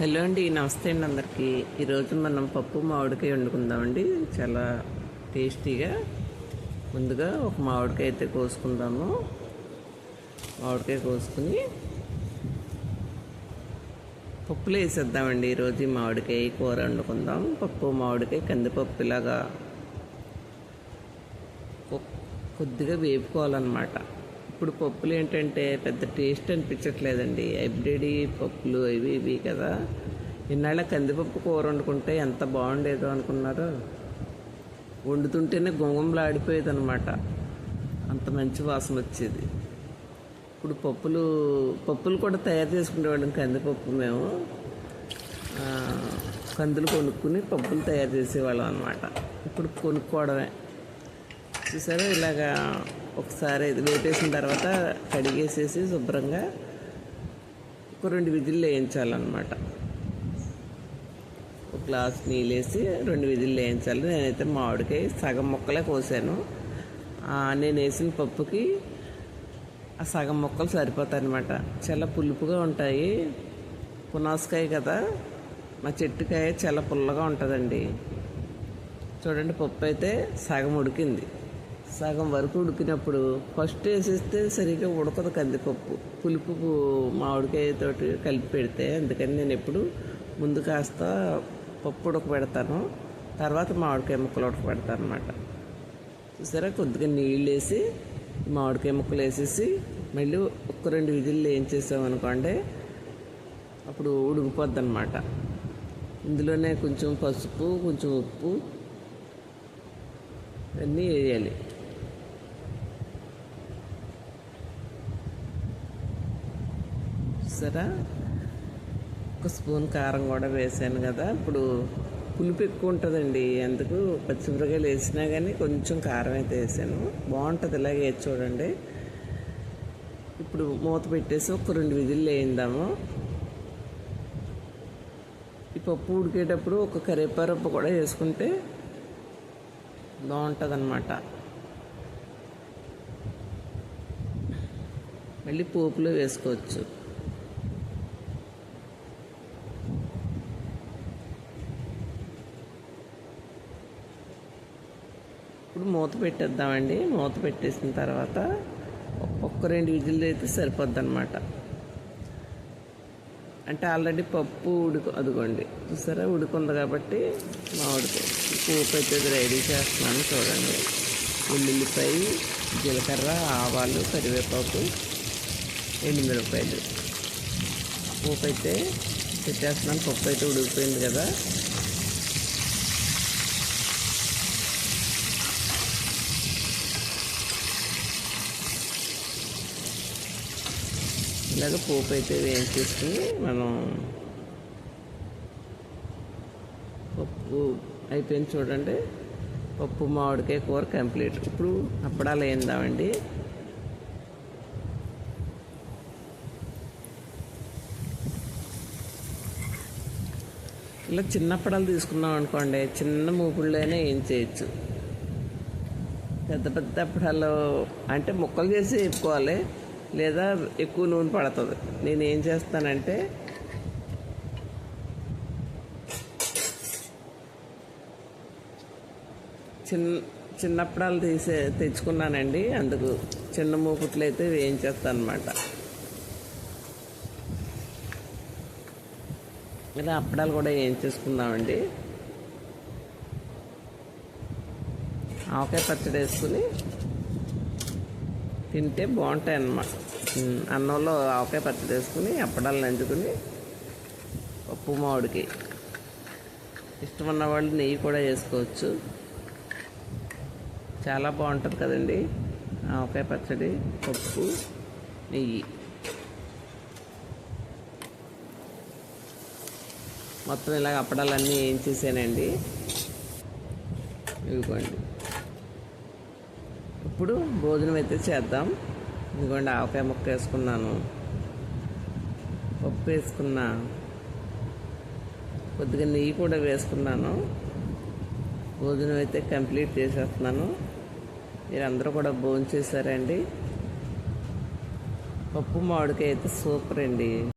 Hello అండి నమస్తే అండి అందరికీ. ఈరోజు మనం పప్పు మామిడికాయ వండుకుందామండి. చాలా టేస్టీగా ముందుగా ఒక మామిడికాయ అయితే కోసుకుందాము. మామిడికాయ కోసుకుని పప్పులో వేసేద్దామండి. ఈరోజు మామిడికాయ కూర వండుకుందాం. పప్పు మామిడికాయ కందిపప్పు ఇలాగా కొద్దిగా వేపుకోవాలన్నమాట. ఇప్పుడు పప్పులు ఏంటంటే పెద్ద టేస్ట్ అనిపించట్లేదండి. హైబ్రిడ్ పప్పులు ఇవి ఇవి కదా. ఇన్నాళ్ళ కందిపప్పు కూర వండుకుంటే ఎంత బాగుండేదో అనుకున్నారు. వండుతుంటేనే గుంగంలో ఆడిపోయేది అనమాట అంత మంచి వాసన వచ్చేది. ఇప్పుడు పప్పులు పప్పులు కూడా తయారు చేసుకునేవాళ్ళం కందిపప్పు మేము. కందులు కొనుక్కుని పప్పులు తయారు చేసేవాళ్ళం అనమాట ఇప్పుడు కొనుక్కోవడమే. చూసారా? ఇలాగా ఒకసారి వేపేసిన తర్వాత కడిగేసేసి శుభ్రంగా ఒక రెండు విధులు వేయించాలన్నమాట. ఒక గ్లాస్ నీళ్ళు వేసి రెండు విధులు వేయించాలి. నేనైతే మామిడికాయ సగం ముక్కలే కోసాను. ఆ, నేను వేసిన పప్పుకి ఆ సగం ముక్కలు సరిపోతాయి అనమాట చాలా పులుపుగా ఉంటాయి. పునాసకాయ కదా మా చెట్టుకాయ చాలా పుల్లగా ఉంటుందండి. చూడండి పప్పు అయితే సగం ఉడికింది. సగం వరకు ఉడికినప్పుడు ఫస్ట్ వేసేస్తే సరిగ్గా ఉడకదు కందిపప్పు. పులుపు మామిడికాయతోటి కలిపి పెడితే అందుకని నేను ఎప్పుడు ముందు కాస్త పప్పు ఉడకబెడతాను. తర్వాత మామిడికాయ ముక్కలు ఉడకబెడతాను అనమాట చూసారా? కొద్దిగా నీళ్ళు వేసి మామిడికాయ ముక్కలు వేసేసి మళ్ళీ ఒక్క రెండు విధులు ఏం చేసామనుకోండి అప్పుడు ఉడికిపోద్ది అనమాట ఇందులోనే కొంచెం పసుపు కొంచెం ఉప్పు అన్నీ వేయాలి. చూసారా? ఒక స్పూన్ కారం కూడా వేసాను కదా. ఇప్పుడు పులుపు ఎక్కువ ఉంటుందండి. అందుకు పచ్చిమిరకాయలు వేసినా కానీ కొంచెం కారం అయితే వేసాను. బాగుంటుంది ఇలాగే వేసి చూడండి. ఇప్పుడు మూత పెట్టేసి ఒక రెండు విధులు వేయిందాము. ఈ పప్పు ఉడికేటప్పుడు ఒక కరివేపారప్పు కూడా వేసుకుంటే బాగుంటుంది అనమాట మళ్ళీ పోపులో వేసుకోవచ్చు. ఇప్పుడు మూత పెట్టేద్దామండి. మూత పెట్టేసిన తర్వాత ఒక్క రెండు విజిల్లు అయితే సరిపోద్ది అనమాట అంటే ఆల్రెడీ పప్పు ఉడుకు అదిగోండి. చూసారా? ఉడుకుంది కాబట్టి మామిడికాయ పోపు అయితే రెడీ చేస్తున్నాను చూడండి. ఉల్లిపాయ జీలకర్ర ఆవాలు కరివేపాకు ఎండుమిరపకాయలు. పోపు అయితే పెట్టేస్తున్నాను. పప్పు అయితే ఉడికిపోయింది కదా. ఇలాగ పోపు అయితే వేయించేసుకుని మనం పప్పు అయిపోయింది చూడండి. పప్పు మామిడికాయ కూర కంప్లీట్. ఇప్పుడు అప్పడాలు వేయిందామండి. ఇలా చిన్న అప్పడాలు తీసుకున్నాం అనుకోండి చిన్న మూపుళ్ళైనా ఏం చేయొచ్చు పెద్ద పెద్ద అప్పడాలు అంటే ముక్కలు చేసి వేపుకోవాలి. లేదా ఎక్కువ నూనె పడుతుంది. నేను ఏం చేస్తానంటే చిన్న చిన్నప్పడాలు తీసే తెచ్చుకున్నానండి. అందుకు చిన్న మూకుట్లు అయితే వేయించేస్తాను అనమాట ఇలా అప్పడాలు కూడా వేయించేసుకుందామండి ఆవకాయ పచ్చడి వేసుకుని తింటే బాగుంటాయి అన్నమాట. అన్నంలో ఆవకాయ పచ్చడి వేసుకుని అప్పడాలు నంచుకుని ఉప్పు మామిడికి. ఇష్టమున్న వాళ్ళు నెయ్యి కూడా వేసుకోవచ్చు చాలా బాగుంటుంది కదండి ఆవకాయ పచ్చడి పప్పు నెయ్యి. మొత్తం ఇలాగ అప్పడాలన్నీ ఏం చేశానండి ఇదిగోండి. ఇప్పుడు భోజనం అయితే చేద్దాం. ఇదిగోండి ఆవకాయ ముక్క వేసుకున్నాను. పప్పు వేసుకున్నా. కొద్దిగా నెయ్యి కూడా వేసుకున్నాను. భోజనం అయితే కంప్లీట్ చేసేస్తున్నాను. మీరందరూ కూడా భోజనం చేశారండి పప్పు మామిడికాయ అయితే సూపర్ అండి.